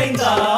எங்கும்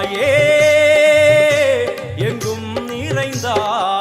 தாயே எங்கும் நிறைந்தாய்.